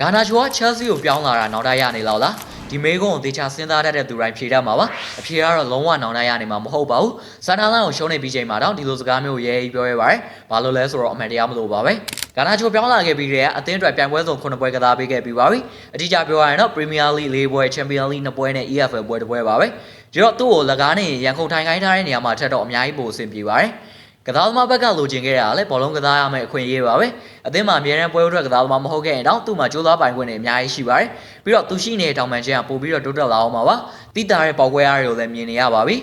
ဂါနာချိုက Chelsea ကိုပြောင်းလာတာနောက်တိုင်းရနေလောက်လားဒီမေကွန်းကိုတေချာစဉ်းစားတတ်တဲ့သူတိုင်းဖြေတတ်မှာပါအဖြေကတော့လုံးဝနောက်တိုင်းရနေမှာမဟုတ်ပါဘူးဆန်နာလန်ကိုရှုံးနေပြီးချိန်မှာတော့ဒီလိုစကားမျိုးကိုရဲကြီးပြောရပါတယ်ဘာလို့လဲဆိုတော့အမှန်တရားမလို့ပါပဲဂါနာချိုပြောင်းလာခဲ့ပြီးတဲ့အသင်းအတွက်ပြိုင်ပွဲစုံ9ပွဲကစားပေးခဲ့ပြီးပါပြီအတိအကျပြောရရင်တော့ Premier League ၄ပွဲ Champions League 2ပွဲနဲ့ EFL ပွဲတစ်ပွဲပါပဲဒီတော့သူ့ကိုလကားနေရန်ကုန်ထိုင်ခိုင်းထားတဲ့နေရာမှာထက်တော့အများကြီးပိုအဆင်ပြေပါတယ် ကစားသမားဘက်ကလိုချင်ခဲ့တာကလည်းဘောလုံးကစားရမယ့်အခွင့်အရေးပါပဲအသင်းမှာအများရန်ပွဲဥထွက်ကစားသမားမဟုတ်ခဲ့ရင်တော့သူ့မှာကြိုးစားပိုင်ခွင့်တွေအများကြီးရှိပါတယ်ပြီးတော့သူရှိနေတဲ့တောင်ပန်ချင်းကပို့ပြီးတော့တိုးတက်လာအောင်ပါပါတိတာတဲ့ပေါက်ကွဲအားတွေကိုလည်းမြင်နေရပါပြီ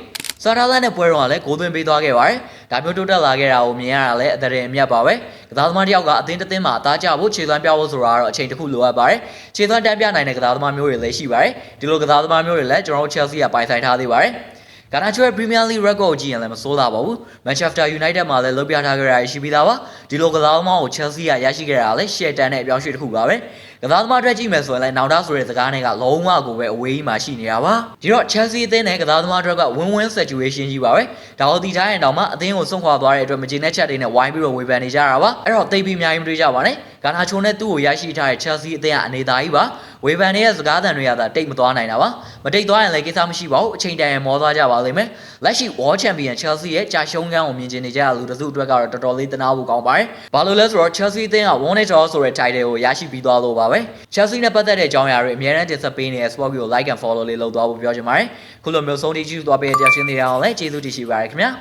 ဆာတာလန်နဲ့ပွဲတော်ကလည်းဂိုးသွင်းပေးသွားခဲ့ပါတယ်ဒါမျိုးတိုးတက်လာခဲ့တာကိုမြင်ရတာလည်းအသက်ရင်အမြတ်ပါပဲကစားသမားတစ်ယောက်ကအသင်းတစ်သင်းမှာအသားကျဖို့ခြေသွမ်းပြဖို့ဆိုတာကတော့အချိန်တစ်ခုလိုအပ်ပါတယ်ခြေသွမ်းတန်းပြနိုင်တဲ့ကစားသမားမျိုးတွေလည်းရှိပါတယ်ဒီလိုကစားသမားမျိုးတွေလည်းကျွန်တော်တို့ Chelsea ကပိုင်ဆိုင်ထားသေးပါတယ် ဂါနာချိုရဲ့ Premier League record ကိုကြည့်ရင်လည်းမစိုးလာပါဘူး Manchester United မှာလည်းလုပ်ပြထားကြရရှိပြီးသားပါဒီလိုကစားသမားကို Chelsea ကရရှိခဲ့တာလည်းရှယ်တန်တဲ့အပြောင်းအရွှေ့တစ်ခုပါပဲကစားသမားအတွက်ကြည့်မယ်ဆိုရင်လည်းနောက်တာဆိုတဲ့စကားနဲ့ကလုံးဝကိုပဲအဝေးကြီးမှာရှိနေတာပါဒီတော့ Chelsea အသင်းနဲ့ကစားသမားအတွက်က win-win situation ကြီးပါပဲဒါကိုဒီတိုင်းရင်တောင်မှအသင်းကိုဆုံးခွာသွားတဲ့အတွက်မကျေနပ်ချက်တွေနဲ့ဝိုင်းပြီးတော့ဝေဖန်နေကြတာပါအဲ့တော့သိပ်ပြီးအများကြီးမတွေးကြပါနဲ့ဂါနာချိုနဲ့သူ့ကိုရရှိထားတဲ့ Chelsea အသင်းကအနေသားကြီးပါ ဝေဖန်နေတဲ့စကားသံတွေကသာတိတ်မသွားနိုင်တာပါမတိတ်သွားရင်လည်းကိစ္စမရှိပါဘူးအချိန်တန်ရင်မောသွားကြပါလိမ့်မယ်လက်ရှိ World Champion Chelsea ရဲ့ကြာရှုံးခန်းကိုမြင်ကျင်နေကြတဲ့လူတစ်စုအတွက်ကတော့တော်တော်လေးတနာဖို့ကောင်းပါတယ်ဘာလို့လဲဆိုတော့ Chelsea အသင်းက One Draw ဆိုတဲ့ title ကိုရရှိပြီးသွားလို့ပါပဲ Chelsea နဲ့ပတ်သက်တဲ့အကြောင်းအရာတွေအများအားတင်ဆက်ပေးနေတဲ့ Sport ကို like and follow လေးလုပ်သွားဖို့ပြောချင်ပါတယ်ခုလိုမျိုးဆုံးဖြတ်ကြည့်သွားပေးတဲ့တရားရှင်တွေအောင်လည်းကျေးဇူးတင်ရှိပါတယ်ခင်ဗျာ